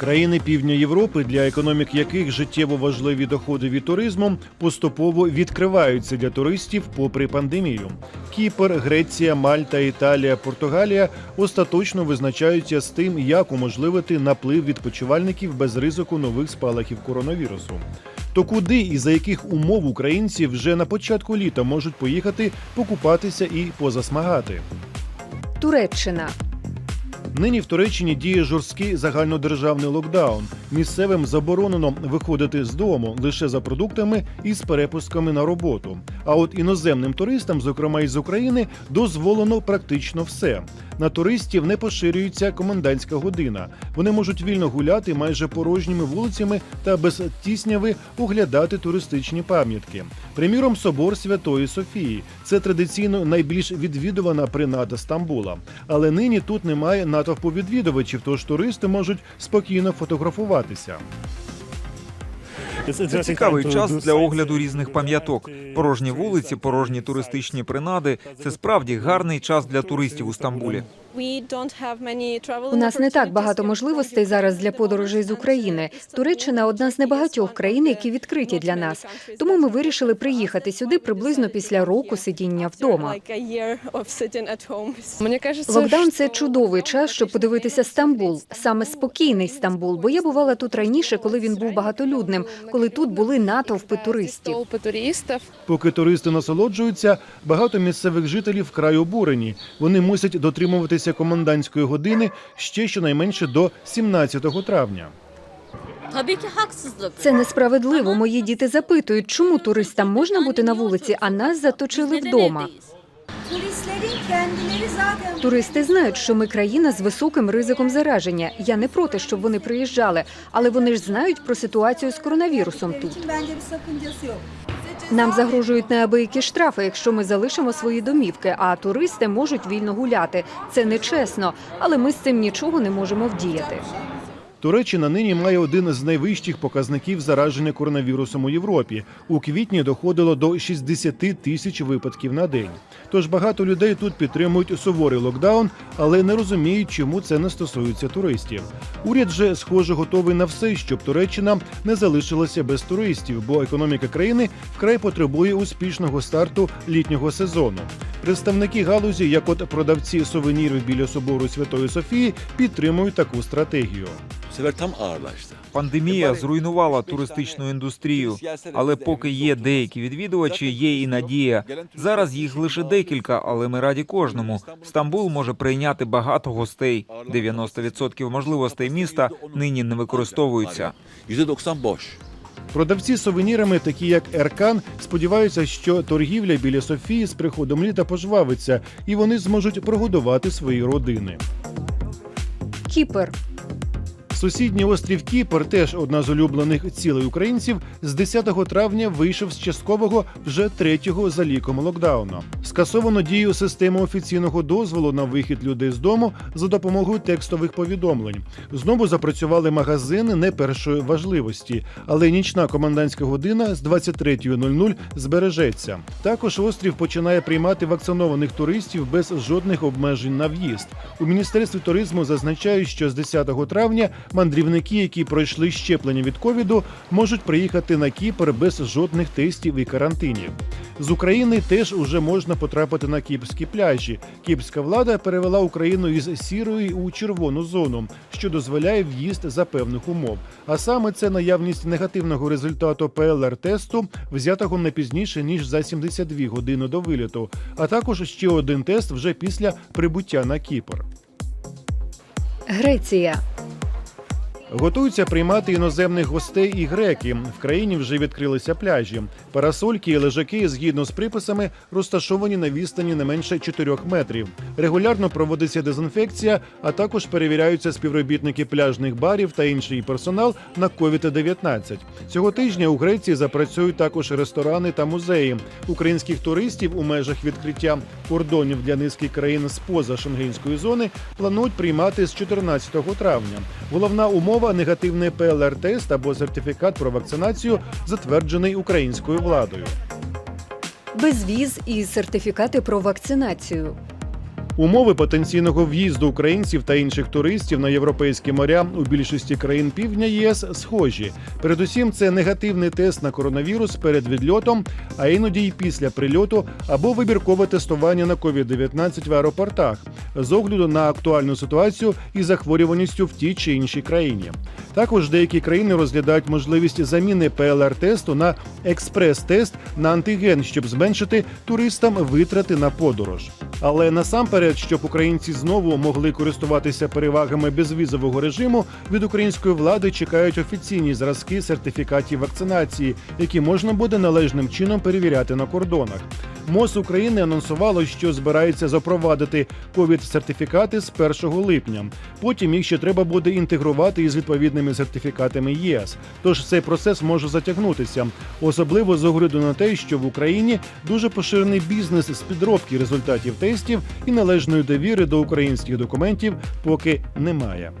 Країни півдня Європи, для економік яких життєво важливі доходи від туризму, поступово відкриваються для туристів попри пандемію. Кіпр, Греція, Мальта, Італія, Португалія остаточно визначаються з тим, як уможливити наплив відпочивальників без ризику нових спалахів коронавірусу. То куди і за яких умов українці вже на початку літа можуть поїхати покупатися і позасмагати? Туреччина. Нині в Туреччині діє жорсткий загальнодержавний локдаун. Місцевим заборонено виходити з дому лише за продуктами і з перепустками на роботу. А от іноземним туристам, зокрема із України, дозволено практично все. На туристів не поширюється комендантська година. Вони можуть вільно гуляти майже порожніми вулицями та без тісняви оглядати туристичні пам'ятки. Приміром, собор Святої Софії. Це традиційно найбільш відвідувана принада Стамбула. Але нині тут немає натовпу відвідувачів, тож туристи можуть спокійно фотографуватися. Це цікавий час для огляду різних пам'яток. Порожні вулиці, порожні туристичні принади. Це справді гарний час для туристів у Стамбулі. У нас не так багато можливостей зараз для подорожей з України. Туреччина одна з небагатьох країн, які відкриті для нас. Тому ми вирішили приїхати сюди приблизно після року сидіння вдома. Локдаун це чудовий час, щоб подивитися Стамбул, саме спокійний Стамбул. Бо я бувала тут раніше, коли він був багатолюдним, коли тут були натовпи туристів. Поки туристи насолоджуються, багато місцевих жителів вкрай обурені. Вони мусять дотримуватися комендантської години ще щонайменше до 17 травня. Це несправедливо. Мої діти запитують, чому туристам можна бути на вулиці, а нас заточили вдома. Туристи знають, що ми країна з високим ризиком зараження. Я не проти, щоб вони приїжджали, але вони ж знають про ситуацію з коронавірусом тут. Нам загрожують неабиякі штрафи, якщо ми залишимо свої домівки, а туристи можуть вільно гуляти. Це нечесно, але ми з цим нічого не можемо вдіяти. Туреччина нині має один з найвищих показників зараження коронавірусом у Європі. У квітні доходило до 60 тисяч випадків на день. Тож багато людей тут підтримують суворий локдаун, але не розуміють, чому це не стосується туристів. Уряд же, схоже, готовий на все, щоб Туреччина не залишилася без туристів, бо економіка країни вкрай потребує успішного старту літнього сезону. Представники галузі, як от продавці сувенірів біля собору Святої Софії, підтримують таку стратегію. Пандемія зруйнувала туристичну індустрію, але поки є деякі відвідувачі, є і надія. Зараз їх лише декілька, але ми раді кожному. Стамбул може прийняти багато гостей. 90% можливостей міста нині не використовуються. %90 boş. Продавці сувенірами, такі як Еркан, сподіваються, що торгівля біля Софії з приходом літа пожвавиться, і вони зможуть прогодувати свої родини. Кіпр. Сусідній острів Кіпр, теж одна з улюблених цілей українців, з 10 травня вийшов з часткового вже третього за ліком локдауна. Скасовано дію системи офіційного дозволу на вихід людей з дому за допомогою текстових повідомлень. Знову запрацювали магазини не першої важливості, але нічна комендантська година з 23.00 збережеться. Також острів починає приймати вакцинованих туристів без жодних обмежень на в'їзд. У міністерстві туризму зазначають, що з 10 травня мандрівники, які пройшли щеплення від ковіду, можуть приїхати на Кіпр без жодних тестів і карантинів. З України теж уже можна потрапити на кіпрські пляжі. Кіпрська влада перевела Україну із сірої у червону зону, що дозволяє в'їзд за певних умов. А саме це наявність негативного результату ПЛР-тесту, взятого не пізніше ніж за 72 години до виліту, а також ще один тест вже після прибуття на Кіпр. Греція. Готуються приймати іноземних гостей і греки. В країні вже відкрилися пляжі. Парасольки і лежаки згідно з приписами розташовані на відстані не менше 4 метрів. Регулярно проводиться дезінфекція, а також перевіряються співробітники пляжних барів та інший персонал на COVID-19. Цього тижня у Греції запрацюють також ресторани та музеї. Українських туристів у межах відкриття кордонів для низки країн з поза шенгенської зони планують приймати з 14 травня. Головна умова негативний ПЛР-тест або сертифікат про вакцинацію, затверджений українською владою. Безвіз і сертифікати про вакцинацію. Умови потенційного в'їзду українців та інших туристів на європейські моря у більшості країн півдня ЄС схожі. Передусім, це негативний тест на коронавірус перед відльотом, а іноді й після прильоту або вибіркове тестування на COVID-19 в аеропортах з огляду на актуальну ситуацію і захворюваністю в тій чи іншій країні. Також деякі країни розглядають можливість заміни ПЛР-тесту на експрес-тест на антиген, щоб зменшити туристам витрати на подорож. Але насамперед, щоб українці знову могли користуватися перевагами безвізового режиму, від української влади чекають офіційні зразки сертифікатів вакцинації, які можна буде належним чином перевіряти на кордонах. МОЗ України анонсувало, що збирається запровадити ковід-сертифікати з 1 липня. Потім їх ще треба буде інтегрувати із відповідними сертифікатами ЄС. Тож цей процес може затягнутися, особливо з огляду на те, що в Україні дуже поширений бізнес з підробки результатів тестів і належної довіри до українських документів поки немає.